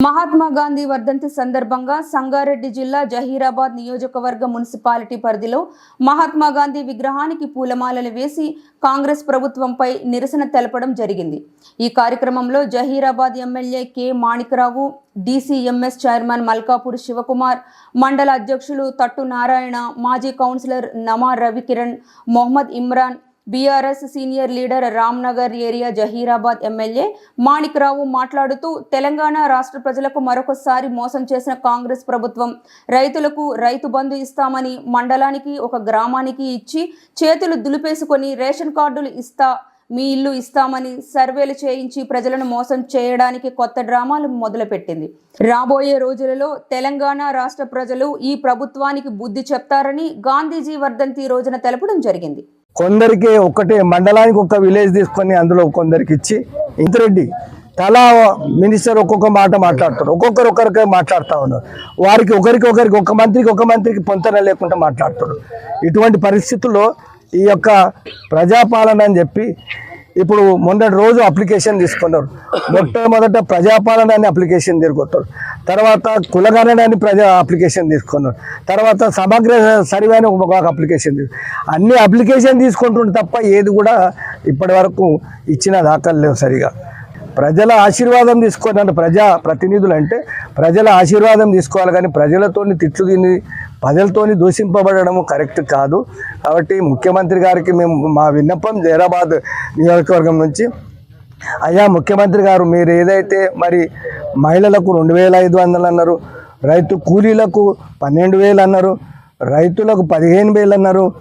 మహాత్మా గాంధీ వర్ధంతి సందర్భంగా సంగారెడ్డి జిల్లా జహీరాబాద్ నియోజకవర్గ మున్సిపాలిటీ పరిధిలో మహాత్మా గాంధీ విగ్రహానికి పూలమాలలు వేసి కాంగ్రెస్ ప్రభుత్వంపై నిరసన తెలపడం జరిగింది. ఈ కార్యక్రమంలో Zaheerabad MLA K Manikrao DCMS chairman Malkapur Shivakumar మండల అధ్యక్షులు తట్టు నారాయణ మాజీ councillor Nama Ravikiran Mohammed Imran BRS senior leader Ramnagar area Zaheerabad MLA Manikrao మాట్లాడుతూ తెలంగాణ రాష్ట్ర ప్రజలకు మరొకసారి మోసం చేసిన కాంగ్రెస్ ప్రభుత్వం రైతులకు రైతు బంధు ఇస్తామని మండలానికి ఒక గ్రామానికి ఇచ్చి చేతులు దులిపేసుకొని రేషన్ కార్డులు ఇస్తా మీ ఇల్లు ఇస్తామని సర్వేలు చేయించి ప్రజలను మోసం చేయడానికి కొత్త డ్రామాలు మొదలుపెట్టింది. రాబోయే రోజులలో తెలంగాణ రాష్ట్ర ప్రజలు ఈ ప్రభుత్వానికి బుద్ధి చెప్తారని గాంధీజీ వర్ధంతి రోజున తెలపడం జరిగింది. కొందరికి ఒకటే మండలానికి ఒక విలేజ్ తీసుకొని అందులో కొందరికి ఇచ్చి ఇంతరెడ్డి తలా మినిస్టర్ ఒక్కొక్క మాట మాట్లాడతారు. ఒక్కొక్కరు ఒకరికి మాట్లాడుతూ ఉన్నారు. వారికి ఒకరికి ఒకరికి ఒక మంత్రికి ఒక మంత్రికి పొంతన లేకుండా మాట్లాడుతారు ఇటువంటి పరిస్థితుల్లో ఈ యొక్క ప్రజాపాలన అని చెప్పి ఇప్పుడు మొన్నటి రోజు అప్లికేషన్ తీసుకున్నారు. మొట్టమొదట ప్రజాపాలన అని అప్లికేషన్ తిరుగుతారు తర్వాత కులగణన అని ప్రజా అప్లికేషన్ తీసుకున్నారు. తర్వాత సమగ్ర సర్వే అని ఒక అప్లికేషన్ అన్ని అప్లికేషన్ తీసుకుంటుంటే తప్ప ఏది కూడా ఇప్పటి వరకు ఇచ్చిన దాఖలు లేవు సరిగా. ప్రజల ఆశీర్వాదం తీసుకోవాలంటే ప్రజా ప్రతినిధులు అంటే ప్రజల ఆశీర్వాదం తీసుకోవాలి కానీ ప్రజలతోని తిట్లు తిని ప్రజలతోని దూషింపబడము కరెక్ట్ కాదు. కాబట్టి ముఖ్యమంత్రి గారికి మేము మా విన్నపం జైరాబాద్ నియోజకవర్గం నుంచి అయ్యా ముఖ్యమంత్రి గారు మీరు ఏదైతే మరి మహిళలకు రెండు వేల ఐదు వందలు అన్నారు రైతు కూలీలకు పన్నెండు వేలు అన్నారు రైతులకు పదిహేను వేలు అన్నారు